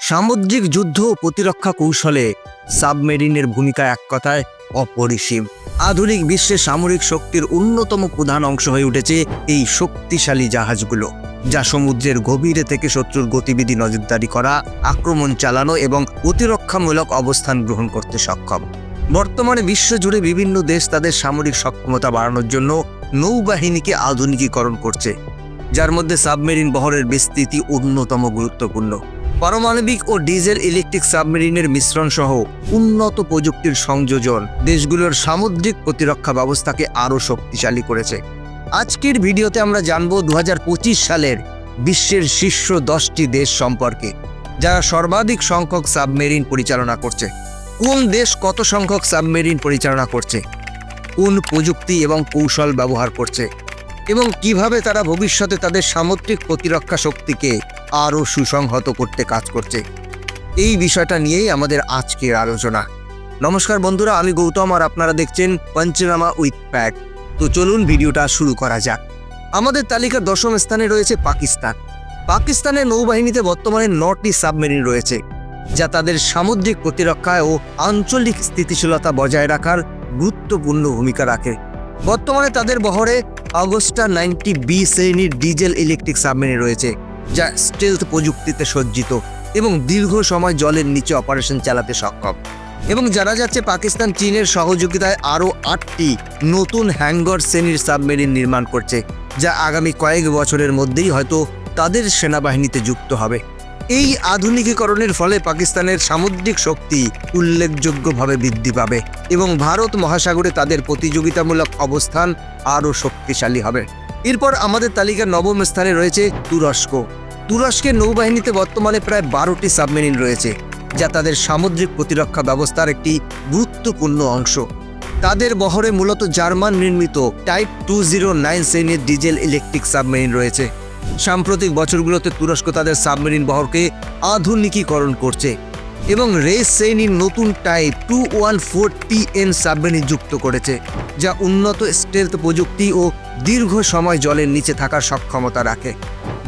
সামুদ্রিক যুদ্ধ প্রতিরক্ষা কৌশলে সাবমেরিনের ভূমিকা এক কথায় অপরিসীম। আধুনিক বিশ্বে সামরিক শক্তির অন্যতম প্রধান অংশ হয়ে উঠেছে এই শক্তিশালী জাহাজগুলো, যা সমুদ্রের গভীরে থেকে শত্রুর গতিবিধি নজরদারি করা, আক্রমণ চালানো এবং প্রতিরক্ষামূলক অবস্থান গ্রহণ করতে সক্ষম। বর্তমানে বিশ্বজুড়ে বিভিন্ন দেশ তাদের সামরিক সক্ষমতা বাড়ানোর জন্য নৌবাহিনীকে আধুনিকীকরণ করছে, যার মধ্যে সাবমেরিন বহরের বিস্তৃতি অন্যতম গুরুত্বপূর্ণ। পারমাণবিক ও ডিজেল ইলেকট্রিক সাবমেরিনের মিশ্রণ সহ উন্নত প্রযুক্তির সংযোজন দেশগুলোর সামুদ্রিক প্রতিরক্ষা ব্যবস্থাকে আরও শক্তিশালী করেছে। আজকের ভিডিওতে আমরা জানব দু হাজার পঁচিশ সালের বিশ্বের শীর্ষ দশটি দেশ সম্পর্কে যারা সর্বাধিক সংখ্যক সাবমেরিন পরিচালনা করছে। কোন দেশ কত সংখ্যক সাবমেরিন পরিচালনা করছে? কোন প্রযুক্তি এবং কৌশল ব্যবহার করছে? এবং কীভাবে তারা ভবিষ্যতে তাদের সামুদ্রিক প্রতিরক্ষা শক্তিকে আরও সুসংহত করতে কাজ করছে। এই বিষয়টা নিয়েই আমাদের আজকের আলোচনা। নমস্কার বন্ধুরা, আমি গৌতম আর আপনারা দেখছেন পঞ্চনামা উইথ প্যাক তো চলুন ভিডিওটা শুরু করা যাক। আমাদের তালিকার দশম স্থানে রয়েছে পাকিস্তান। পাকিস্তানের নৌবাহিনীতে বর্তমানে নটি সাবমেরিন রয়েছে, যা তাদের সামুদ্রিক প্রতিরক্ষায় ও আঞ্চলিক স্থিতিশীলতা বজায় রাখার গুরুত্বপূর্ণ ভূমিকা রাখে। বর্তমানে তাদের বহরে অগস্টা নাইনটি বি শ্রেণির ডিজেল ইলেকট্রিক সাবমেরিন রয়েছে। যা স্টেলথ প্রযুক্তিতে সজ্জিত এবং দীর্ঘ সময় জলের নিচে অপারেশন চালাতে সক্ষম। এবং জানা যাচ্ছে পাকিস্তান চীনের সহযোগিতায় আরও আটটি নতুন হ্যাঙ্গর শ্রেণির সাবমেরিন নির্মাণ করছে, যা আগামী কয়েক বছরের মধ্যেই হয়তো তাদের সেনাবাহিনীতে যুক্ত হবে। এই আধুনিকীকরণের ফলে পাকিস্তানের সামুদ্রিক শক্তি উল্লেখযোগ্যভাবে বৃদ্ধি পাবে এবং ভারত মহাসাগরে তাদের প্রতিযোগিতামূলক অবস্থান আরও শক্তিশালী হবে। এরপর আমাদের তালিকার নবম স্থানে রয়েছে তুরস্ক। তুরস্কের নৌবাহিনীতে বর্তমানে প্রায় বারোটি সাবমেরিন রয়েছে, যা তাদের সামুদ্রিক প্রতিরক্ষা ব্যবস্থার একটি গুরুত্বপূর্ণ অংশ। তাদের বহরে মূলত জার্মান নির্মিত টাইপ টু জিরো নাইন শ্রেণির ডিজেল ইলেকট্রিক সাবমেরিন রয়েছে। সাম্প্রতিক বছরগুলোতে তুরস্ক তাদের সাবমেরিন বহরকে আধুনিকীকরণ করছে এবং রেস শ্রেণির নতুন type two one four T N submarine যুক্ত করেছে, যা উন্নত স্টেলথ প্রযুক্তি ও দীর্ঘ সময় জলের নিচে থাকার সক্ষমতা রাখে।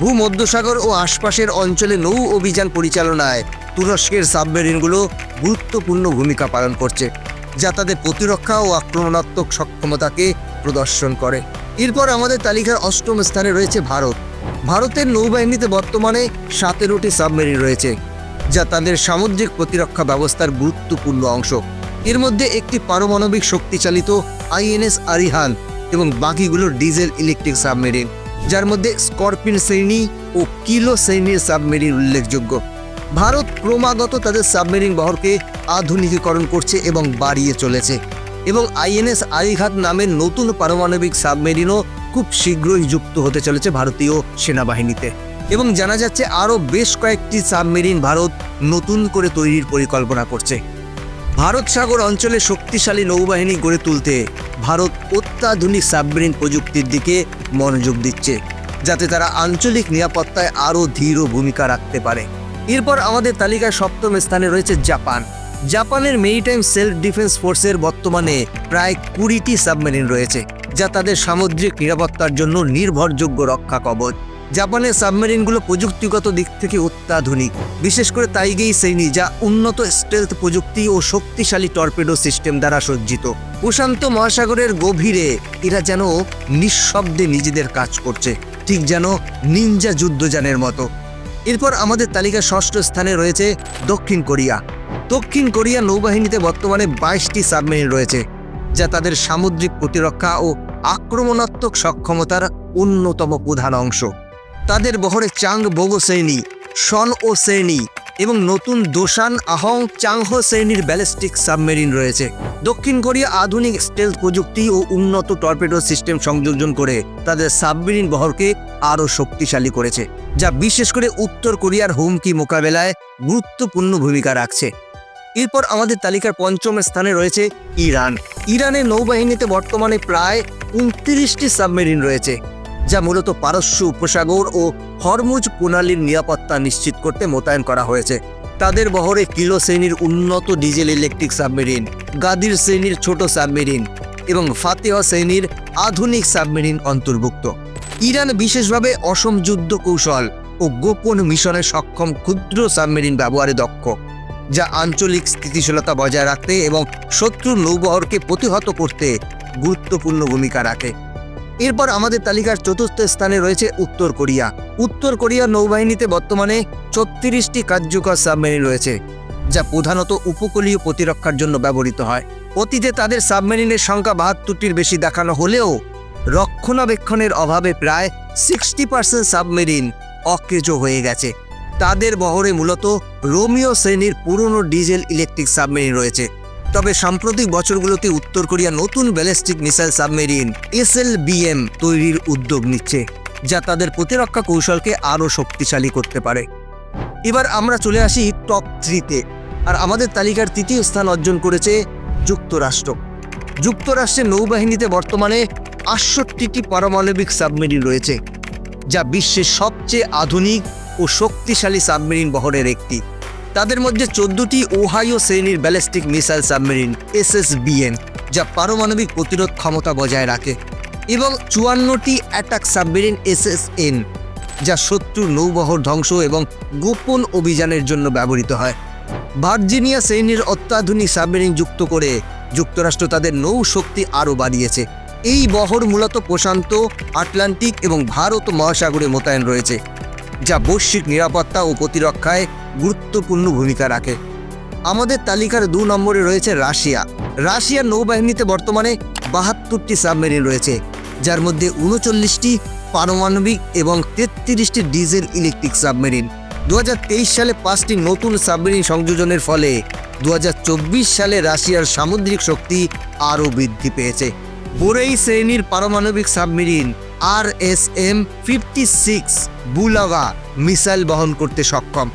ভূমধ্যসাগর ও আশপাশের অঞ্চলে নৌ অভিযান পরিচালনায় তুরস্কের সাবমেরিনগুলো গুরুত্বপূর্ণ ভূমিকা পালন করছে, যা তাদের প্রতিরক্ষা ও আক্রমণাত্মক সক্ষমতাকে প্রদর্শন করে। এরপর আমাদের তালিকার অষ্টম স্থানে রয়েছে ভারত। ভারতের নৌবাহিনীতে বর্তমানে সতেরোটি সাবমেরিন রয়েছে, যা তাদের সামুদ্রিক প্রতিরক্ষা ব্যবস্থার গুরুত্বপূর্ণ অংশ। এর মধ্যে একটি পারমাণবিক শক্তিচালিত আইএনএস আরিহান এবং বাকিগুলো ডিজেল ইলেকট্রিক সাবমেরিন, যার মধ্যে স্করপিন শ্রেণি ও কিলো শ্রেণির সাবমেরিন উল্লেখযোগ্য। ভারত ক্রমাগত তাদের সাবমেরিন বহরকে আধুনিকীকরণ করছে এবং বাড়িয়ে চলেছে এবং আইএনএস আরিঘাত নামের নতুন পারমাণবিক সাবমেরিনও খুব শীঘ্রই যুক্ত হতে চলেছে ভারতীয় সেনাবাহিনীতে। এবং জানা যাচ্ছে আরও বেশ কয়েকটি সাবমেরিন ভারত নতুন করে তৈরির পরিকল্পনা করছে। ভারত সাগর অঞ্চলে শক্তিশালী নৌবাহিনী গড়ে তুলতে ভারত অত্যাধুনিক সাবমেরিন প্রযুক্তির দিকে মনোযোগ দিচ্ছে, যাতে তারা আঞ্চলিক নিরাপত্তায় আরও ধীর ভূমিকা রাখতে পারে। এরপর আমাদের তালিকায় সপ্তম স্থানে রয়েছে জাপান। জাপানের মেরিটাইম সেলফ ডিফেন্স ফোর্সের বর্তমানে প্রায় কুড়িটি সাবমেরিন রয়েছে, যা তাদের সামুদ্রিক নিরাপত্তার জন্য নির্ভরযোগ্য রক্ষা কবচ। জাপানের সাবমেরিনগুলো প্রযুক্তিগত দিক থেকে অত্যাধুনিক। বিশেষ করে তাইগেই শ্রেণি, যা উন্নত স্টেলথ প্রযুক্তি ও শক্তিশালী টর্পেডো সিস্টেম দ্বারা সজ্জিত। প্রশান্ত মহাসাগরের গভীরে এরা যেন নিঃশব্দে নিজেদের কাজ করছে, ঠিক যেন নিনজা যুদ্ধযানের মতো। এরপর আমাদের তালিকার ষষ্ঠ স্থানে রয়েছে দক্ষিণ কোরিয়া। দক্ষিণ কোরিয়া নৌবাহিনীতে বর্তমানে বাইশটি সাবমেরিন রয়েছে, যা তাদের সামুদ্রিক প্রতিরক্ষা ও আক্রমণাত্মক সক্ষমতার অন্যতম প্রধান অংশ। তাদের বহরে চাং বোগো শ্রেণি সন ও শ্রেণি এবং নতুন দোসান আহং চাংহো শ্রেণির ব্যালিস্টিক সাবমেরিন রয়েছে। দক্ষিণ কোরিয়া আধুনিক স্টেলথ প্রযুক্তি ও উন্নত টর্পেডো সিস্টেম সংযোজন করে তাদের সাবমেরিন বহরকে আরও শক্তিশালী করেছে, যা বিশেষ করে উত্তর কোরিয়ার হুমকি মোকাবেলায় গুরুত্বপূর্ণ ভূমিকা রাখছে। এরপর আমাদের তালিকার পঞ্চম স্থানে রয়েছে ইরান। ইরানের নৌবাহিনীতে বর্তমানে প্রায় উনত্রিশটি সাবমেরিন রয়েছে। যা মূলত পারস্য উপসাগর ও হরমুজ প্রণালীর নিরাপত্তা নিশ্চিত করতে মোতায়েন করা হয়েছে। তাদের বহরে কিলো শ্রেণির উন্নত ডিজেল ইলেকট্রিক সাবমেরিন, গাদির শ্রেণির ছোট সাবমেরিন এবং ফাতেহ শ্রেণির আধুনিক সাবমেরিন অন্তর্ভুক্ত। ইরান বিশেষভাবে অসম যুদ্ধ কৌশল ও গোপন মিশনে সক্ষম ক্ষুদ্র সাবমেরিন ব্যবহারে দক্ষ, যা আঞ্চলিক স্থিতিশীলতা বজায় রাখতে এবং শত্রুর নৌবহরকে প্রতিহত করতে গুরুত্বপূর্ণ ভূমিকা রাখে। এরপর আমাদের তালিকার চতুর্থ স্থানে রয়েছে উত্তর কোরিয়া। উত্তর কোরিয়ার নৌবাহিনীতে বর্তমানে ছত্রিশটি কার্যকর সাবমেরিন রয়েছে, যা প্রধানত উপকূলীয় প্রতিরক্ষার জন্য ব্যবহৃত হয়। অতীতে তাদের সাবমেরিনের সংখ্যা বাহাত্তরটির বেশি দেখানো হলেও রক্ষণাবেক্ষণের অভাবে প্রায় সিক্সটি পার্সেন্ট সাবমেরিন অকেজো হয়ে গেছে। তাদের বহরে মূলত রোমিও শ্রেণির পুরনো ডিজেল ইলেকট্রিক সাবমেরিন রয়েছে। তবে সাম্প্রতিক বছরগুলোতে উত্তর কোরিয়া নতুন ব্যালিস্টিক মিসাইল সাবমেরিন এসএলবিএম তৈরির উদ্যোগ নিচ্ছে, যা তাদের প্রতিরক্ষা কৌশলকে আরও শক্তিশালী করতে পারে। এবার আমরা চলে আসি টপ থ্রিতে, আর আমাদের তালিকার তৃতীয় স্থান অর্জন করেছে যুক্তরাষ্ট্র। যুক্তরাষ্ট্রের নৌবাহিনীতে বর্তমানে আটষট্টিটি পারমাণবিক সাবমেরিন রয়েছে, যা বিশ্বের সবচেয়ে আধুনিক ও শক্তিশালী সাবমেরিন বহরের একটি। তাদের মধ্যে চোদ্দটি ওহাইও শ্রেণির ব্যালিস্টিক মিসাইল সাবমেরিন, এসএসবিএন, যা পারমাণবিক প্রতিরোধ ক্ষমতা বজায় রাখে, এবং চুয়ান্নটি অ্যাটাক সাবমেরিন, এসএসএন, যা শত্রুর নৌবহর ধ্বংস এবং গোপন অভিযানের জন্য ব্যবহৃত হয়। ভার্জিনিয়া শ্রেণির অত্যাধুনিক সাবমেরিন যুক্ত করে যুক্তরাষ্ট্র তাদের নৌ শক্তি আরও বাড়িয়েছে। এই বহর মূলত প্রশান্ত, আটলান্টিক এবং ভারত মহাসাগরে মোতায়েন রয়েছে, যা বৈশ্বিক নিরাপত্তা ও প্রতিরক্ষায় গুরুত্বপূর্ণ ভূমিকা রাখে। আমাদের তালিকার দু নম্বরে রয়েছে রাশিয়া। রাশিয়ার নৌবাহিনীতে বর্তমানে বাহাত্তরটি সাবমেরিন রয়েছে, যার মধ্যে উনচল্লিশটি পারমাণবিক এবং তেত্রিশটি ডিজেল ইলেকট্রিক সাবমেরিন। দু হাজার তেইশ সালে পাঁচটি নতুন সাবমেরিন সংযোজনের ফলে দু হাজার চব্বিশ সালে রাশিয়ার সামুদ্রিক শক্তি আরও বৃদ্ধি পেয়েছে। বোরেই শ্রেণির পারমাণবিক submarine R S M fifty six Bulava missile বহন করতে সক্ষম।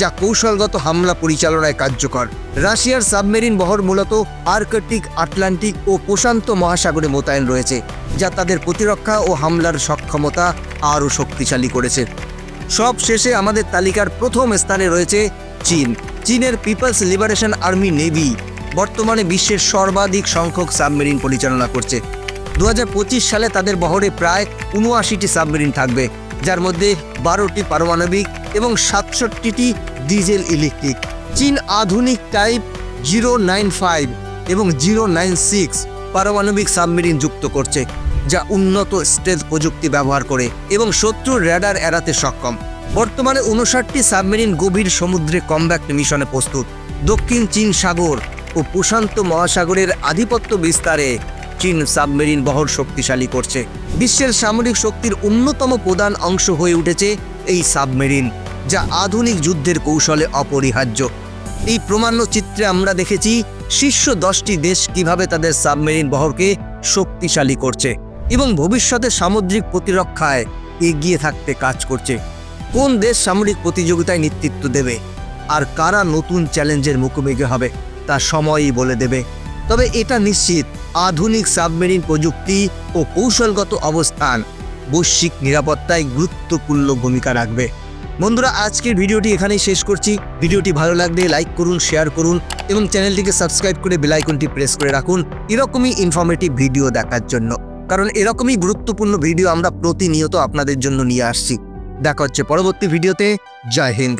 যা কৌশলগত হামলা পরিচালনায় কার্যকর। রাশিয়ার সাবমেরিন বহর মূলত আর্কটিক, আটলান্টিক ও প্রশান্ত মহাসাগরে মোতায়েন রয়েছে, যা তাদের প্রতিরক্ষা ও হামলার সক্ষমতা আরও শক্তিশালী করেছে। সব শেষে আমাদের তালিকার প্রথম স্থানে রয়েছে চীন। চীনের পিপলস লিবারেশন আর্মি নেভি বর্তমানে বিশ্বের সর্বাধিক সংখ্যক সাবমেরিন পরিচালনা করছে। দু হাজার পঁচিশ সালে তাদের বহরে প্রায় উনআশিটি সাবমেরিন থাকবে। যার মধ্যে বারোটি পারমাণবিক এবং সাতষট্টিটি ডিজেল ইলেকট্রিক। চীন আধুনিক টাইপ জিরো নাইন ফাইভ এবং জিরো নাইন সিক্স পারমাণবিক সাবমেরিন যুক্ত করছে, যা উন্নত স্টেজ প্রযুক্তি ব্যবহার করে এবং শত্রুর র্যাডার এড়াতে সক্ষম। বর্তমানে উনষাটটি সাবমেরিন গভীর সমুদ্রে কমব্যাক্ট মিশনে প্রস্তুত। দক্ষিণ চীন সাগর ও প্রশান্ত মহাসাগরের আধিপত্য বিস্তারে চীন সাবমেরিন বহর শক্তিশালী করছে। বিশ্বের সামরিক শক্তির অন্যতম প্রধান অংশ হয়ে উঠেছে এই সাবমেরিন, যা আধুনিক যুদ্ধের কৌশলে অপরিহার্য। এই প্রমাণ্য চিত্রে আমরা দেখেছি শীর্ষ দশটি দেশ কীভাবে তাদের সাবমেরিন বহরকে শক্তিশালী করছে এবং ভবিষ্যতে সামুদ্রিক প্রতিরক্ষায় এগিয়ে থাকতে কাজ করছে। কোন দেশ সামরিক প্রতিযোগিতায় নেতৃত্ব দেবে? আর কারা নতুন চ্যালেঞ্জের মুখোমুখি হবে? তা সময়ই বলে দেবে। তবে এটা নিশ্চিত আধুনিক সাবমেরিন প্রযুক্তি ও কৌশলগত অবস্থান। বৈশ্বিক নিরাপত্তায় গুরুত্বপূর্ণ ভূমিকা রাখবে। বন্ধুরা, আজকের ভিডিওটি এখানেই শেষ করছি। ভিডিওটি ভালো লাগলে লাইক করুন, শেয়ার করুন এবং চ্যানেলটিকে সাবস্ক্রাইব করে বেল আইকনটি প্রেস করে রাখুন এরকমই ইনফরমেটিভ ভিডিও দেখার জন্য। কারণ এরকমই গুরুত্বপূর্ণ ভিডিও আমরা প্রতিনিয়ত আপনাদের জন্য নিয়ে আসছি। দেখা হচ্ছে পরবর্তী ভিডিওতে। জয় হিন্দ।